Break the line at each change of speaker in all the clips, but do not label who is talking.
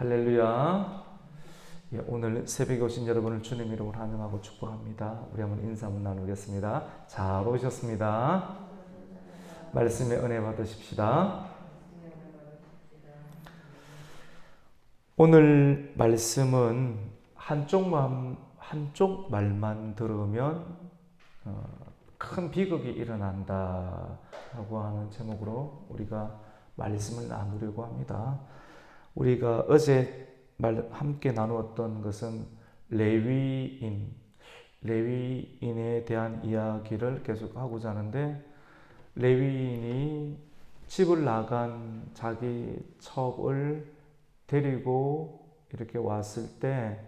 할렐루야. 예, 오늘 새벽에 오신 여러분을 주님 이름으로 환영하고 축복합니다. 우리 한번 인사 한번 나누겠습니다. 잘 오셨습니다. 말씀의 은혜 받으십시다. 오늘 말씀은 한쪽만 한쪽 말만 들으면 어, 큰 비극이 일어난다라고 하는 제목으로 우리가 말씀을 나누려고 합니다. 우리가 어제 말 함께 나누었던 것은 레위인 레위인에 대한 이야기를 계속 하고자 하는데 레위인이 집을 나간 자기 첩을 데리고 이렇게 왔을 때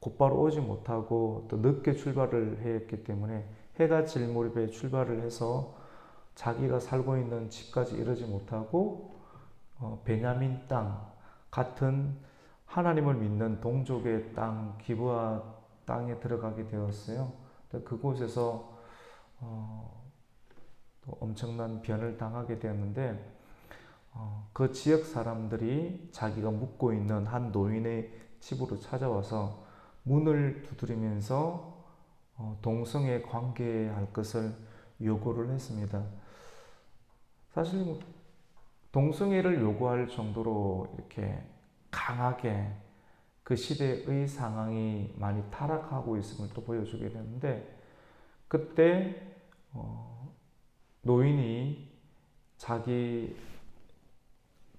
곧바로 오지 못하고 또 늦게 출발을 했기 때문에 해가 질 무렵에 출발을 해서 자기가 살고 있는 집까지 이르지 못하고 어, 베냐민 땅 같은 하나님을 믿는 동족의 땅 기브아 땅에 들어가게 되었어요. 그곳에서 어, 엄청난 변을 당하게 되었는데 어, 그 지역 사람들이 자기가 묵고 있는 한 노인의 집으로 찾아와서 문을 두드리면서 어, 동성애 관계할 것을 요구를 했습니다. 사실 뭐 동성애를 요구할 정도로 이렇게 강하게 그 시대의 상황이 많이 타락하고 있음을 또 보여주게 되는데 그때 어, 노인이 자기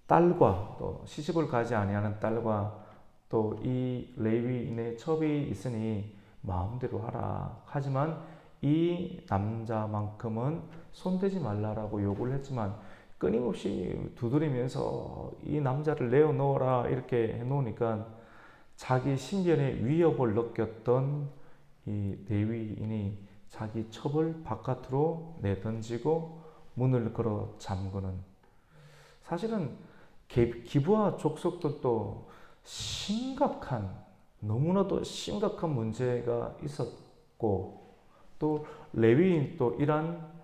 딸과 또 시집을 가지 아니하는 딸과 또 이 레위인의 첩이 있으니 마음대로 하라. 하지만 이 남자만큼은 손대지 말라라고 요구를 했지만 끊임없이 두드리면서 이 남자를 내어놓으라 이렇게 해놓으니까 자기 신변에 위협을 느꼈던 이 레위인이 자기 첩을 바깥으로 내던지고 문을 걸어 잠그는. 사실은 기부와 족속들도 심각한 너무나도 심각한 문제가 있었고 또 레위인 또 이란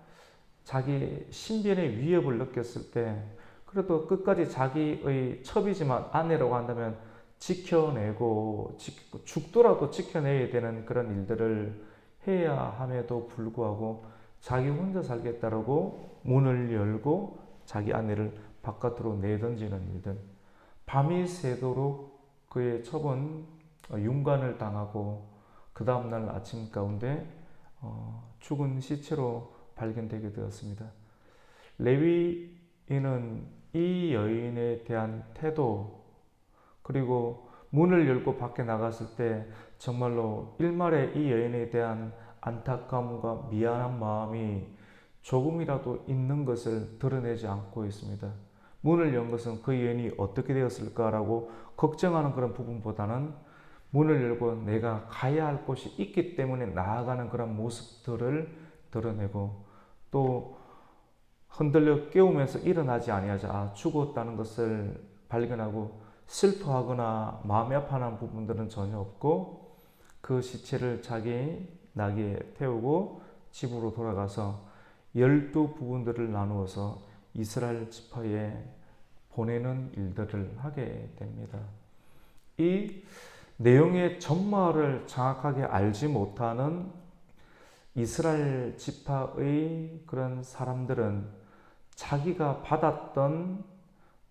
자기 신변의 위협을 느꼈을 때 그래도 끝까지 자기의 첩이지만 아내라고 한다면 지켜내고 죽더라도 지켜내야 되는 그런 일들을 해야 함에도 불구하고 자기 혼자 살겠다라고 문을 열고 자기 아내를 바깥으로 내던지는 일들. 밤이 새도록 그의 첩은 윤관을 당하고 그 다음날 아침 가운데 어, 죽은 시체로 발견되게 되었습니다. 레위인은 이 여인에 대한 태도 그리고 문을 열고 밖에 나갔을 때 정말로 일말의 이 여인에 대한 안타까움과 미안한 마음이 조금이라도 있는 것을 드러내지 않고 있습니다. 문을 연 것은 그 여인이 어떻게 되었을까라고 걱정하는 그런 부분보다는 문을 열고 내가 가야 할 곳이 있기 때문에 나아가는 그런 모습들을 드러내고 또 흔들려 깨우면서 일어나지 아니하자 아, 죽었다는 것을 발견하고 슬퍼하거나 마음이 아파하는 부분들은 전혀 없고 그 시체를 자기 나귀에 태우고 집으로 돌아가서 열두 부분들을 나누어서 이스라엘 지파에 보내는 일들을 하게 됩니다. 이 내용의 전말을 정확하게 알지 못하는 이스라엘 지파의 그런 사람들은 자기가 받았던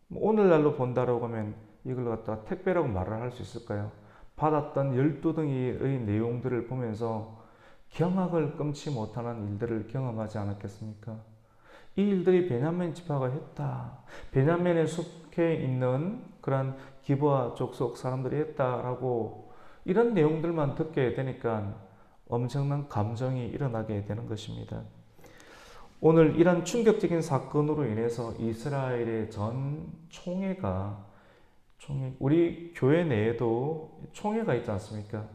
뭐 오늘날로 본다라고 하면 이걸 갖다 택배라고 말을 할 수 있을까요? 받았던 열두 등의 내용들을 보면서 경악을 금치 못하는 일들을 경험하지 않았겠습니까? 이 일들이 베냐민 지파가 했다. 베냐민에 속해 있는 그런 기부와 족속 사람들이 했다라고 이런 내용들만 듣게 되니까 엄청난 감정이 일어나게 되는 것입니다. 오늘 이런 충격적인 사건으로 인해서 이스라엘의 전 총회가 총회, 우리 교회 내에도 총회가 있지 않습니까?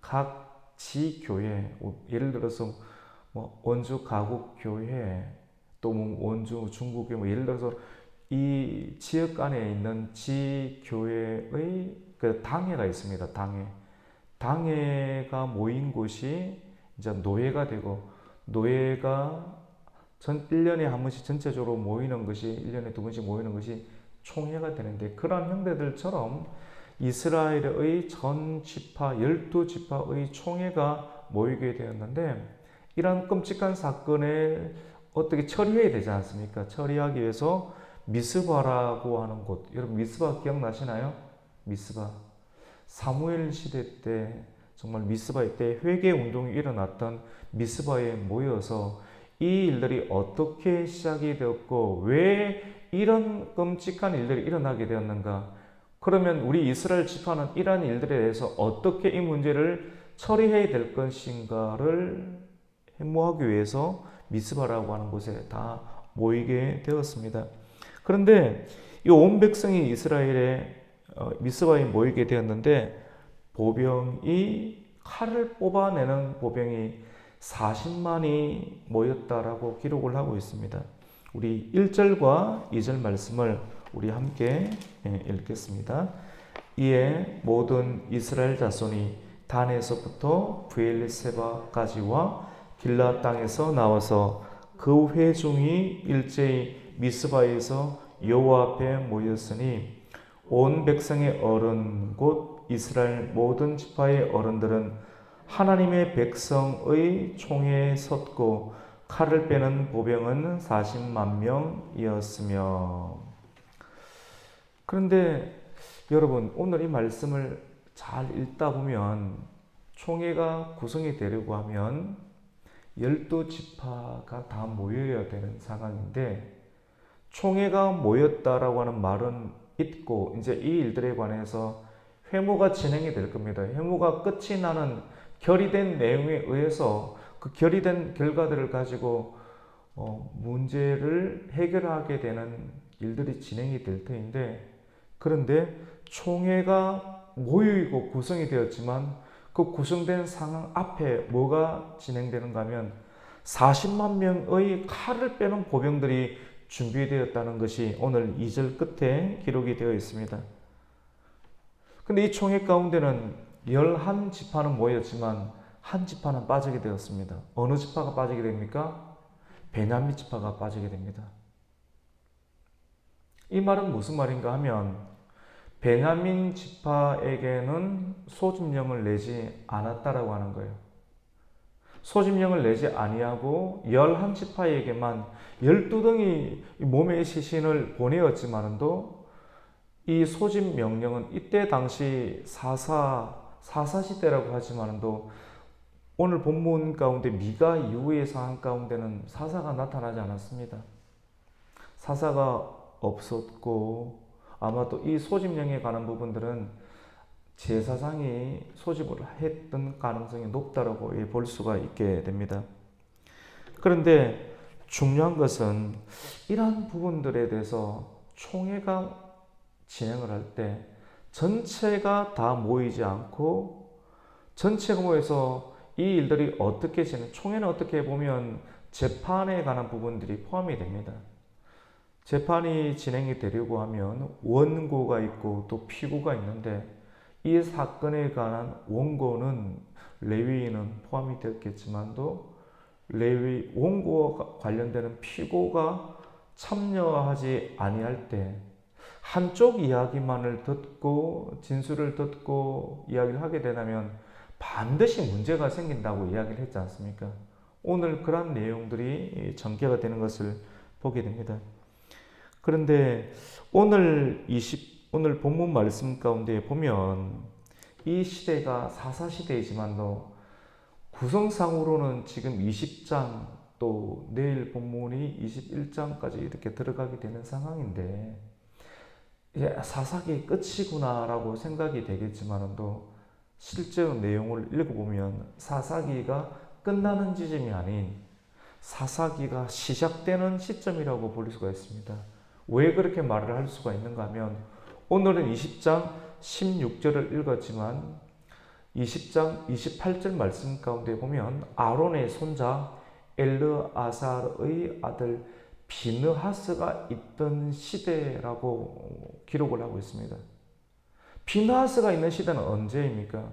각 지 교회, 예를 들어서 뭐 원주 가국 교회, 또 뭐 원주 중국 교회, 뭐 예를 들어서 이 지역 안에 있는 지 교회의 그 당회가 있습니다. 당회. 당회가 모인 곳이 이제 노예가 되고 노예가 전 1년에 한 번씩 전체적으로 모이는 것이 1년에 두 번씩 모이는 것이 총회가 되는데 그러한 형제들처럼 이스라엘의 전 지파, 열두 지파의 총회가 모이게 되었는데 이런 끔찍한 사건을 어떻게 처리해야 되지 않습니까? 처리하기 위해서 미스바라고 하는 곳, 여러분 미스바 기억나시나요? 미스바. 사무엘 시대 때 정말 미스바의 때 회개 운동이 일어났던 미스바에 모여서 이 일들이 어떻게 시작이 되었고 왜 이런 끔찍한 일들이 일어나게 되었는가? 그러면 우리 이스라엘 지파는 이러한 일들에 대해서 어떻게 이 문제를 처리해야 될 것인가를 해모하기 위해서 미스바라고 하는 곳에 다 모이게 되었습니다. 그런데 이 온 백성이 이스라엘에 어, 미스바에 모이게 되었는데 보병이 칼을 뽑아내는 보병이 40만이 모였다라고 기록을 하고 있습니다. 우리 1절과 2절 말씀을 우리 함께 예, 읽겠습니다. 이에 모든 이스라엘 자손이 단에서부터 부엘세바까지와 길라 땅에서 나와서 그 회중이 일제히 미스바에서 여호와 앞에 모였으니 온 백성의 어른 곧 이스라엘 모든 지파의 어른들은 하나님의 백성의 총에 섰고 칼을 빼는 보병은 40만 명이었으며. 그런데 여러분 오늘 이 말씀을 잘 읽다 보면 총회가 구성이 되려고 하면 열두 지파가 다 모여야 되는 상황인데 총회가 모였다라고 하는 말은 있고 이제 이 일들에 관해서 회무가 진행이 될 겁니다. 회무가 끝이 나는 결의된 내용에 의해서 그 결의된 결과들을 가지고 어, 문제를 해결하게 되는 일들이 진행이 될 터인데 그런데 총회가 모이고 구성이 되었지만 그 구성된 상황 앞에 뭐가 진행되는가 하면 40만 명의 칼을 빼는 보병들이 준비되었다는 것이 오늘 2절 끝에 기록이 되어 있습니다. 근데 이 총회 가운데는 11지파는 모였지만 한 지파는 빠지게 되었습니다. 어느 지파가 빠지게 됩니까? 베냐민 지파가 빠지게 됩니다. 이 말은 무슨 말인가 하면 베냐민 지파에게는 소집령을 내지 않았다라고 하는 거예요. 소집령을 내지 아니하고 열한 지파에게만 열두 등이 몸의 시신을 보내었지만도 이 소집 명령은 이때 당시 사사 사사 시대라고 하지만도 오늘 본문 가운데 미가 이후의 상황 가운데는 사사가 나타나지 않았습니다. 사사가 없었고 아마 또이 소집령에 관한 부분들은 제사장이 소집을 했던 가능성이 높다라고 볼 수가 있게 됩니다. 그런데 중요한 것은 이러한 부분들에 대해서 총회가 진행을 할 때 전체가 다 모이지 않고 전체가 모여서 이 일들이 어떻게 진행, 총회는 어떻게 보면 재판에 관한 부분들이 포함이 됩니다. 재판이 진행이 되려고 하면 원고가 있고 또 피고가 있는데 이 사건에 관한 원고는 레위인은 포함이 되었겠지만도 레위 원고와 관련되는 피고가 참여하지 아니할 때 한쪽 이야기만을 듣고 진술을 듣고 이야기를 하게 되면 반드시 문제가 생긴다고 이야기를 했지 않습니까? 오늘 그런 내용들이 전개가 되는 것을 보게 됩니다. 그런데 오늘 20 오늘 본문 말씀 가운데 보면 이 시대가 사사 시대이지만도 구성상으로는 지금 20장 또 내일 본문이 21장까지 이렇게 들어가게 되는 상황인데 이제 사사기 끝이구나라고 생각이 되겠지만도 실제 내용을 읽어보면 사사기가 끝나는 지점이 아닌 사사기가 시작되는 시점이라고 볼 수가 있습니다. 왜 그렇게 말을 할 수가 있는가 하면 오늘은 20장 16절을 읽었지만 20장 28절 말씀 가운데 보면 아론의 손자 엘르아살의 아들 비느하스가 있던 시대라고 기록을 하고 있습니다. 비느하스가 있는 시대는 언제입니까?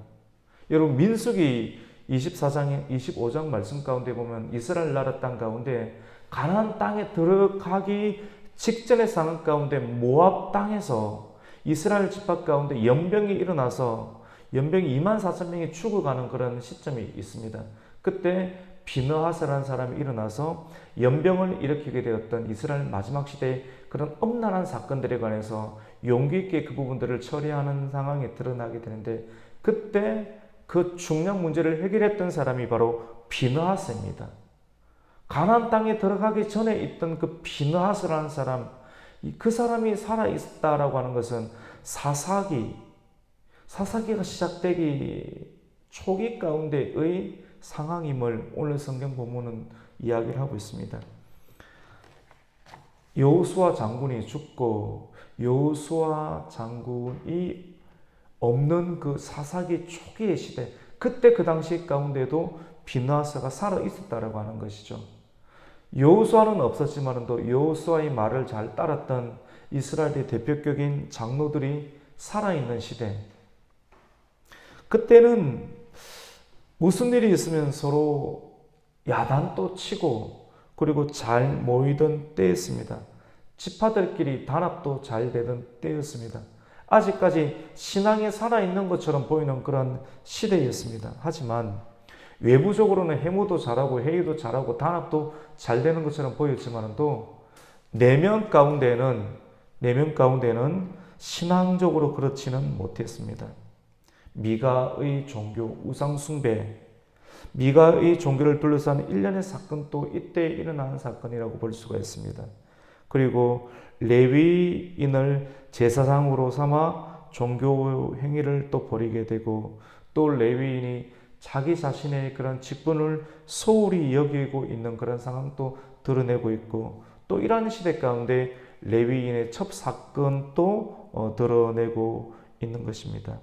여러분 민수기 24장 25장 말씀 가운데 보면 이스라엘 나라 땅 가운데 가나안 땅에 들어가기 직전의 상황 가운데 모압 땅에서 이스라엘 집합 가운데 연병이 일어나서 연병이 2만 4천 명이 죽어가는 그런 시점이 있습니다. 그때 비너하스라는 사람이 일어나서 연병을 일으키게 되었던 이스라엘 마지막 시대의 그런 엄란한 사건들에 관해서 용기 있게 그 부분들을 처리하는 상황이 드러나게 되는데 그때 그 중요한 문제를 해결했던 사람이 바로 비너하스입니다. 가나안 땅에 들어가기 전에 있던 그 비너하스라는 사람, 그 사람이 살아 있다라고 하는 것은 사사기, 사사기가 시작되기 초기 가운데의 상황임을 오늘 성경 본문은 이야기를 하고 있습니다. 여호수아 장군이 죽고 여호수아 장군이 없는 그 사사기 초기의 시대, 그때 그 당시 가운데도 비나스가 살아 있었다라고 하는 것이죠. 여호수아는 없었지만 또 여호수아의 말을 잘 따랐던 이스라엘의 대표격인 장로들이 살아 있는 시대. 그때는 무슨 일이 있으면 서로 야단도 치고 그리고 잘 모이던 때였습니다. 지파들끼리 단합도 잘 되던 때였습니다. 아직까지 신앙이 살아있는 것처럼 보이는 그런 시대였습니다. 하지만 외부적으로는 해무도 잘하고 회의도 잘하고 단합도 잘 되는 것처럼 보였지만 또 내면 가운데는 내면 가운데는 신앙적으로 그렇지는 못했습니다. 미가의 종교 우상 숭배 미가의 종교를 둘러싼 일련의 사건도 이때 일어난 사건이라고 볼 수가 있습니다. 그리고 레위인을 제사장으로 삼아 종교 행위를 또 벌이게 되고 또 레위인이 자기 자신의 그런 직분을 소홀히 여기고 있는 그런 상황도 드러내고 있고 또 이러한 시대 가운데 레위인의 첩 사건도 어, 드러내고 있는 것입니다.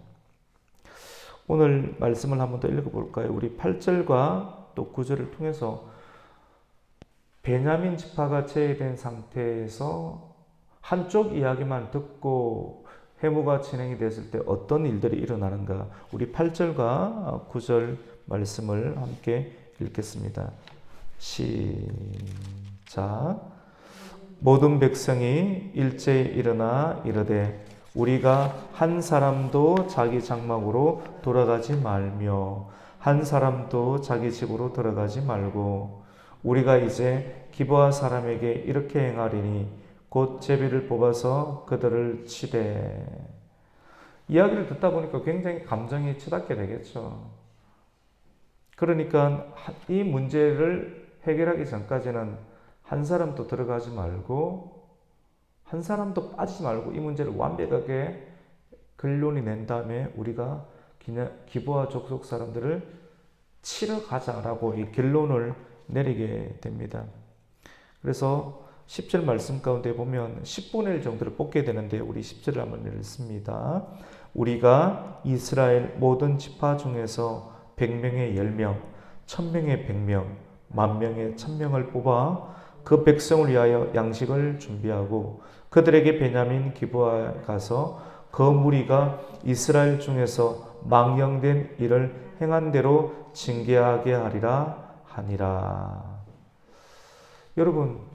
오늘 말씀을 한번 더 읽어볼까요? 우리 8절과 또 9절을 통해서 베냐민 지파가 제외된 상태에서 한쪽 이야기만 듣고 해무가 진행이 됐을 때 어떤 일들이 일어나는가? 우리 8절과 9절 말씀을 함께 읽겠습니다. 시작. 모든 백성이 일제히 일어나 이르되 우리가 한 사람도 자기 장막으로 돌아가지 말며 한 사람도 자기 집으로 들어가지 말고 우리가 이제 기브아 사람에게 이렇게 행하리니 곧 제비를 뽑아서 그들을 치되 이야기를 듣다 보니까 굉장히 감정이 치닫게 되겠죠. 그러니까 이 문제를 해결하기 전까지는 한 사람도 들어가지 말고 한 사람도 빠지지 말고 이 문제를 완벽하게 결론이 낸 다음에 우리가 기부와 족속 사람들을 치러 가자라고 이 결론을 내리게 됩니다. 그래서 10절 말씀 가운데 보면 10분의 1 정도를 뽑게 되는데 우리 10절을 한번 읽습니다. 우리가 이스라엘 모든 지파 중에서 100명의 10명, 1000명의 100명, 만명의 1000명을 뽑아 그 백성을 위하여 양식을 준비하고 그들에게 베냐민 기부하에 가서 그 무리가 이스라엘 중에서 망령된 일을 행한 대로 징계하게 하리라 하니라. 여러분,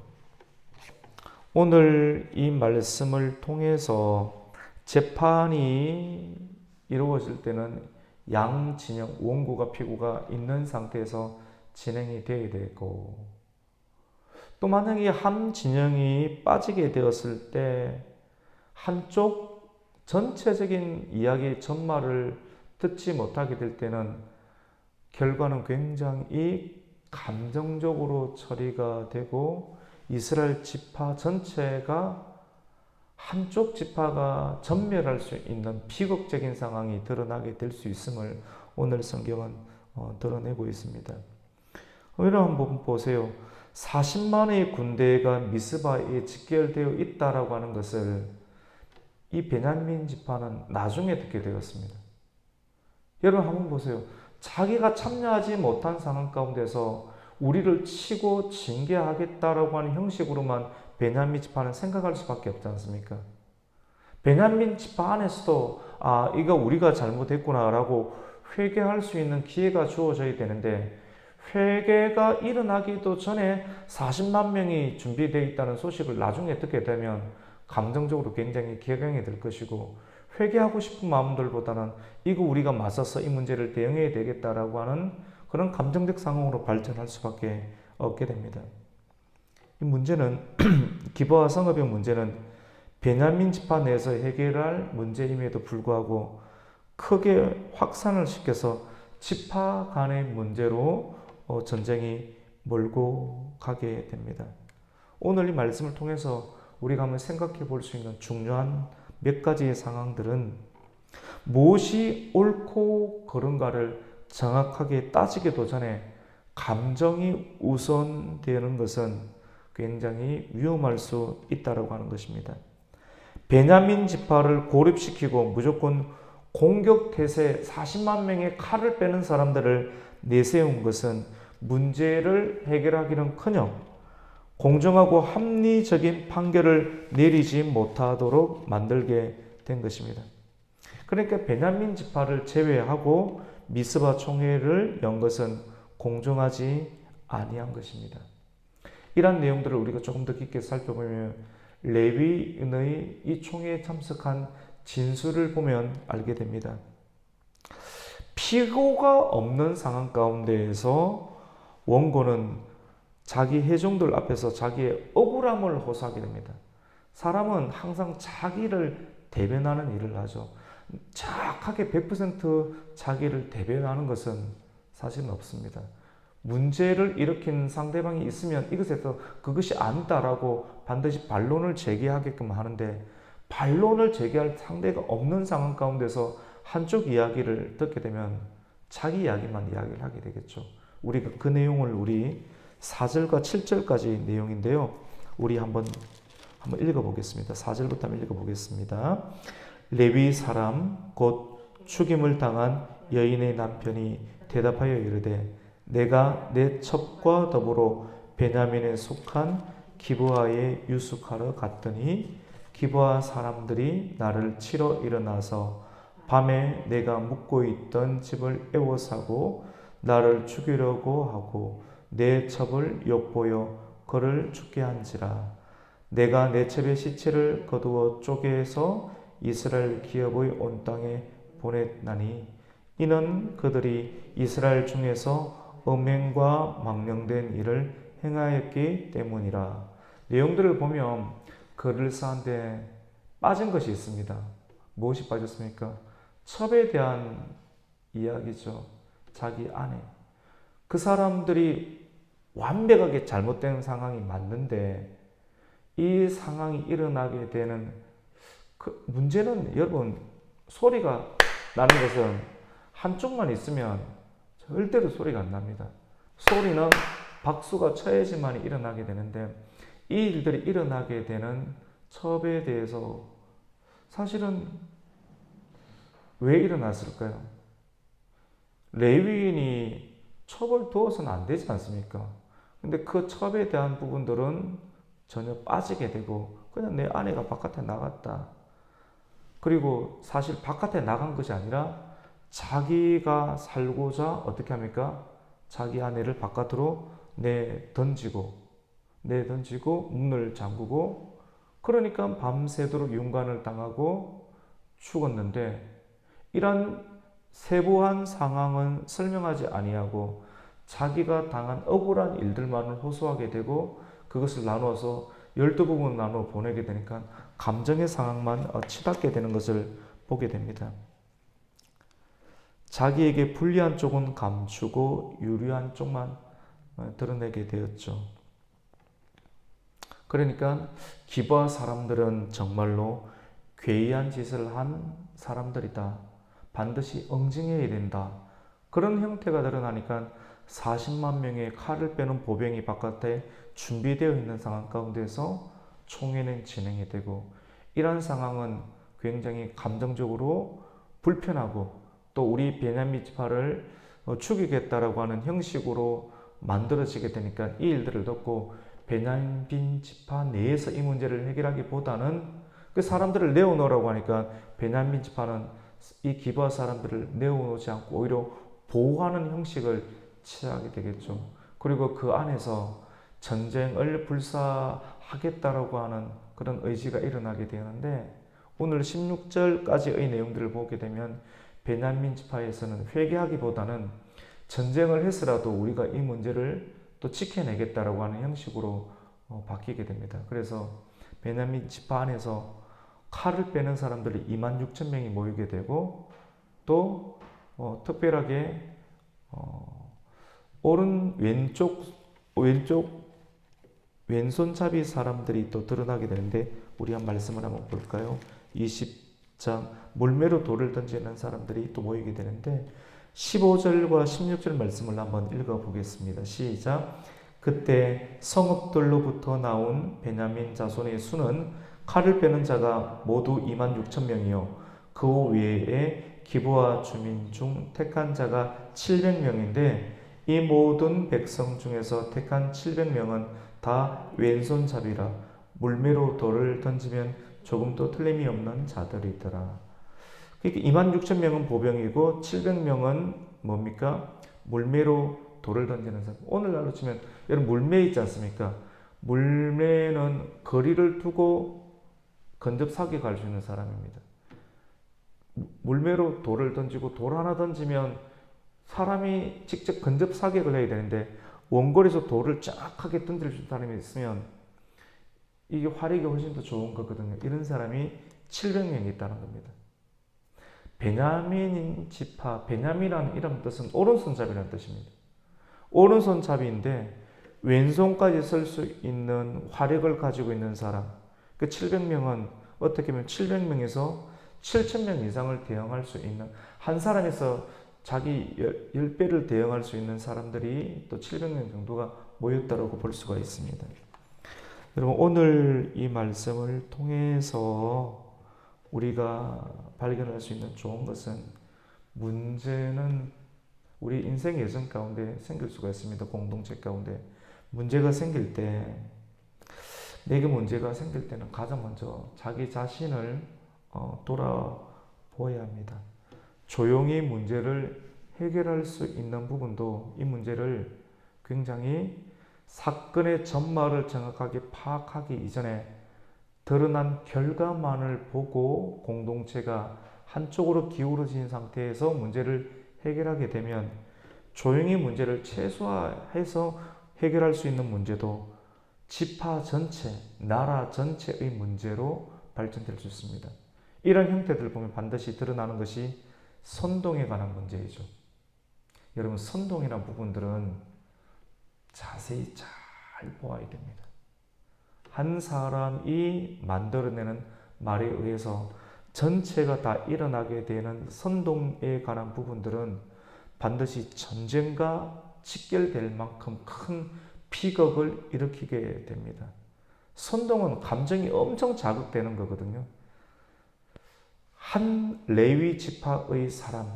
오늘 이 말씀을 통해서 재판이 이루어질 때는 양 진영 원고가 피고가 있는 상태에서 진행이 되어야 되고 또 만약에 한 진영이 빠지게 되었을 때 한쪽 전체적인 이야기 전말을 듣지 못하게 될 때는 결과는 굉장히 감정적으로 처리가 되고 이스라엘 지파 전체가 한쪽 지파가 전멸할 수 있는 비극적인 상황이 드러나게 될 수 있음을 오늘 성경은 어, 드러내고 있습니다. 여러분 한번 보세요. 40만의 군대가 미스바에 집결되어 있다라고 하는 것을 이 베냐민 지파는 나중에 듣게 되었습니다. 여러분 한번 보세요. 자기가 참여하지 못한 상황 가운데서 우리를 치고 징계하겠다라고 하는 형식으로만 베냐민 지파는 생각할 수밖에 없지 않습니까? 베냐민 지파 안에서도 아 이거 우리가 잘못했구나라고 회개할 수 있는 기회가 주어져야 되는데 회개가 일어나기도 전에 40만 명이 준비되어 있다는 소식을 나중에 듣게 되면 감정적으로 굉장히 격양이 될 것이고 회개하고 싶은 마음들보다는 이거 우리가 맞서서 이 문제를 대응해야 되겠다라고 하는 그런 감정적 상황으로 발전할 수밖에 없게 됩니다. 이 문제는 기부와 성업의 문제는 베냐민 지파 내에서 해결할 문제임에도 불구하고 크게 확산을 시켜서 지파 간의 문제로 어, 전쟁이 몰고 가게 됩니다. 오늘 이 말씀을 통해서 우리가 한번 생각해 볼 수 있는 중요한 몇 가지의 상황들은 무엇이 옳고 그른가를 정확하게 따지기도 전에 감정이 우선되는 것은 굉장히 위험할 수 있다라고 하는 것입니다. 베냐민 지파를 고립시키고 무조건 공격 태세 40만 명의 칼을 빼는 사람들을 내세운 것은 문제를 해결하기는 커녕 공정하고 합리적인 판결을 내리지 못하도록 만들게 된 것입니다. 그러니까 베냐민 지파를 제외하고 미스바 총회를 연 것은 공정하지 아니한 것입니다. 이러한 내용들을 우리가 조금 더 깊게 살펴보면 레위인의 이 총회에 참석한 진술을 보면 알게 됩니다. 피고가 없는 상황 가운데에서 원고는 자기 회중들 앞에서 자기의 억울함을 호소하게 됩니다. 사람은 항상 자기를 대변하는 일을 하죠. 정확하게 100% 자기를 대변하는 것은 사실은 없습니다. 문제를 일으킨 상대방이 있으면 이것에 서 그것이 아니다라고 반드시 반론을 제기하게끔 하는데 반론을 제기할 상대가 없는 상황 가운데서 한쪽 이야기를 듣게 되면 자기 이야기만 이야기를 하게 되겠죠. 우리가 그 내용을 우리 4절과 7절까지 내용인데요. 우리 한번 한번 읽어 보겠습니다. 4절부터 한번 읽어 보겠습니다. 레위 사람 곧 죽임을 당한 여인의 남편이 대답하여 이르되 내가 내 첩과 더불어 베냐민에 속한 기브아에 유숙하러 갔더니 기브아 사람들이 나를 치러 일어나서 밤에 내가 묵고 있던 집을 에워싸고 나를 죽이려고 하고 내 첩을 욕보여 그를 죽게 한지라. 내가 내 첩의 시체를 거두어 쪼개서 이스라엘 기업의 온 땅에 보냈나니 이는 그들이 이스라엘 중에서 음행과 망령된 일을 행하였기 때문이라 내용들을 보면 그럴싸한데 빠진 것이 있습니다. 무엇이 빠졌습니까? 첩에 대한 이야기죠. 자기 아내. 그 사람들이 완벽하게 잘못된 상황이 맞는데 이 상황이 일어나게 되는 그 문제는 여러분 소리가 나는 것은 한쪽만 있으면 절대로 소리가 안 납니다. 소리는 박수가 쳐야지만 일어나게 되는데 이 일들이 일어나게 되는 첩에 대해서 사실은 왜 일어났을까요? 레위인이 첩을 두어서는 안 되지 않습니까? 근데 그 첩에 대한 부분들은 전혀 빠지게 되고 그냥 내 아내가 바깥에 나갔다. 그리고 사실 바깥에 나간 것이 아니라 자기가 살고자 어떻게 합니까? 자기 아내를 바깥으로 내 던지고 내 던지고 문을 잠그고 그러니까 밤새도록 윤관을 당하고 죽었는데 이런 세부한 상황은 설명하지 아니하고 자기가 당한 억울한 일들만을 호소하게 되고 그것을 나누어서 열두 부분 나누어 보내게 되니까 감정의 상황만 어, 치닫게 되는 것을 보게 됩니다. 자기에게 불리한 쪽은 감추고 유리한 쪽만 어, 드러내게 되었죠. 그러니까 기부한 사람들은 정말로 괴이한 짓을 한 사람들이다. 반드시 응징해야 된다. 그런 형태가 드러나니까 40만 명의 칼을 빼는 보병이 바깥에 준비되어 있는 상황 가운데서 총회는 진행이 되고 이러한 상황은 굉장히 감정적으로 불편하고 또 우리 베냐민 지파를 어, 죽이겠다라고 하는 형식으로 만들어지게 되니까 이 일들을 듣고 베냐민 지파 내에서 이 문제를 해결하기보다는 그 사람들을 내어놓으라고 하니까 베냐민 지파는 이 기부한 사람들을 내어놓지 않고 오히려 보호하는 형식을 취하게 되겠죠. 그리고 그 안에서 전쟁을 불사 하겠다라고 하는 그런 의지가 일어나게 되는데 오늘 16절까지의 내용들을 보게 되면 베냐민 지파에서는 회개하기보다는 전쟁을 해서라도 우리가 이 문제를 또 지켜내겠다라고 하는 형식으로 어, 바뀌게 됩니다. 그래서 베냐민 지파 안에서 칼을 빼는 사람들이 2만 6천 명이 모이게 되고 또 어, 특별하게 어, 오른 왼쪽 왼쪽 왼손잡이 사람들이 또 드러나게 되는데 우리 한 말씀을 한번 볼까요? 20장 물매로 돌을 던지는 사람들이 또 모이게 되는데 15절과 16절 말씀을 한번 읽어 보겠습니다. 시작. 그때 성읍들로부터 나온 베냐민 자손의 수는 칼을 빼는 자가 모두 2만 6천 명이요. 그 외에 기부와 주민 중 택한 자가 700명인데 이 모든 백성 중에서 택한 700명은 다 왼손잡이라 물매로 돌을 던지면 조금도 틀림이 없는 자들이더라. 그러니까 2만 6천 명은 보병이고 700명은 뭡니까? 물매로 돌을 던지는 사람. 오늘날로 치면 여러분 물매 있지 않습니까? 물매는 거리를 두고 건접 사격할 수 있는 사람입니다. 물매로 돌을 던지고 돌 하나 던지면 사람이 직접 건접 사격을 해야 되는데 원거리에서 돌을 쫙하게 던질 사람이 있으면 이게 화력이 훨씬 더 좋은 거거든요. 이런 사람이 700명이 있다는 겁니다. 베냐민 지파, 베냐민이라는 이름 뜻은 오른손잡이라는 뜻입니다. 오른손잡이인데 왼손까지 쓸 수 있는 화력을 가지고 있는 사람. 그 700명은 어떻게 보면 700명에서 7,000명 이상을 대응할 수 있는 한 사람에서 자기 10배를 대응할 수 있는 사람들이 또 700명 정도가 모였다고 볼 수가 있습니다. 여러분 오늘 이 말씀을 통해서 우리가 발견할 수 있는 좋은 것은 문제는 우리 인생 예전 가운데 생길 수가 있습니다. 공동체 가운데 문제가 생길 때 내게 문제가 생길 때는 가장 먼저 자기 자신을 어, 돌아보아야 합니다. 조용히 문제를 해결할 수 있는 부분도 이 문제를 굉장히 사건의 전말을 정확하게 파악하기 이전에 드러난 결과만을 보고 공동체가 한쪽으로 기울어진 상태에서 문제를 해결하게 되면 조용히 문제를 최소화해서 해결할 수 있는 문제도 지파 전체, 나라 전체의 문제로 발전될 수 있습니다. 이런 형태들을 보면 반드시 드러나는 것이 선동에 관한 문제이죠. 여러분, 선동이라는 부분들은 자세히 잘 보아야 됩니다. 한 사람이 만들어내는 말에 의해서 전체가 다 일어나게 되는 선동에 관한 부분들은 반드시 전쟁과 직결될 만큼 큰 비극을 일으키게 됩니다. 선동은 감정이 엄청 자극되는 거거든요. 한 레위 지파의 사람이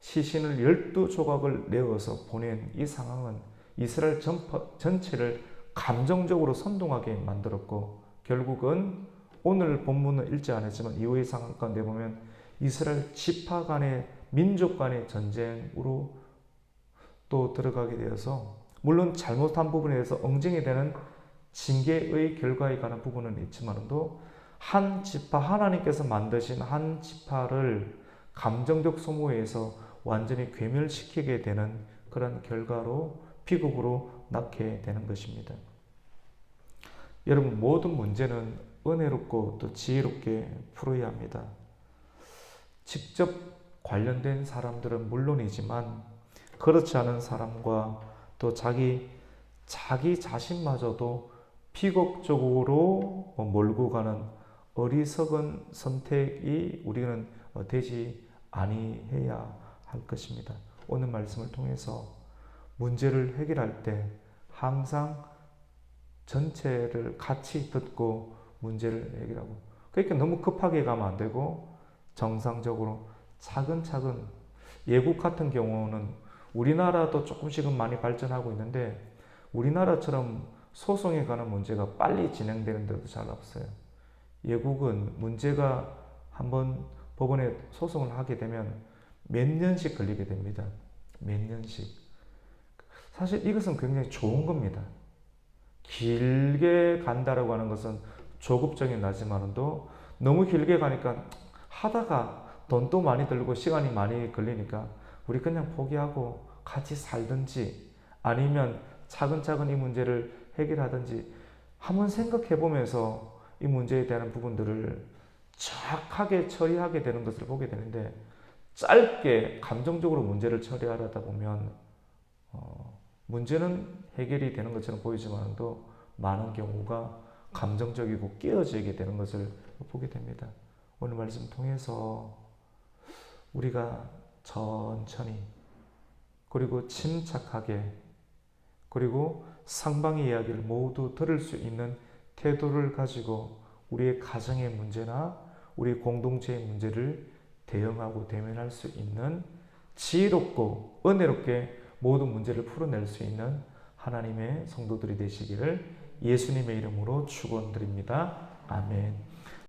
시신을 12조각을 내어서 보낸 이 상황은 이스라엘 전체를 감정적으로 선동하게 만들었고 결국은 오늘 본문은 읽지 않았지만 이후의 상황 가운데 보면 이스라엘 지파 간의 민족 간의 전쟁으로 또 들어가게 되어서 물론 잘못한 부분에 대해서 엉증이 되는 징계의 결과에 관한 부분은 있지만도 한 지파 하나님께서 만드신 한 지파를 감정적 소모에서 완전히 괴멸시키게 되는 그런 결과로 비극으로 낳게 되는 것입니다. 여러분 모든 문제는 은혜롭고 또 지혜롭게 풀어야 합니다. 직접 관련된 사람들은 물론이지만 그렇지 않은 사람과 또 자기 자기 자신마저도 비극적으로 몰고 가는 어리석은 선택이 우리는 되지 아니해야 할 것입니다. 오늘 말씀을 통해서 문제를 해결할 때 항상 전체를 같이 듣고 문제를 해결하고 그러니까 너무 급하게 가면 안 되고 정상적으로 차근차근 예국 같은 경우는 우리나라도 조금씩은 많이 발전하고 있는데 우리나라처럼 소송에 관한 문제가 빨리 진행되는 데도 잘 없어요. 예국은 문제가 한번 법원에 소송을 하게 되면 몇 년씩 걸리게 됩니다. 몇 년씩. 사실 이것은 굉장히 좋은 겁니다. 길게 간다라고 하는 것은 조급증이 나지만도 너무 길게 가니까 하다가 돈도 많이 들고 시간이 많이 걸리니까 우리 그냥 포기하고 같이 살든지 아니면 차근차근 이 문제를 해결하든지 한번 생각해 보면서 이 문제에 대한 부분들을 정확하게 처리하게 되는 것을 보게 되는데 짧게 감정적으로 문제를 처리하다 보면 어, 문제는 해결이 되는 것처럼 보이지만도 많은 경우가 감정적이고 깨어지게 되는 것을 보게 됩니다. 오늘 말씀 통해서 우리가 천천히 그리고 침착하게 그리고 상방의 이야기를 모두 들을 수 있는 태도를 가지고 우리의 가정의 문제나 우리 공동체의 문제를 대응하고 대면할 수 있는 지혜롭고 은혜롭게 모든 문제를 풀어낼 수 있는 하나님의 성도들이 되시기를 예수님의 이름으로 축원드립니다. 아멘.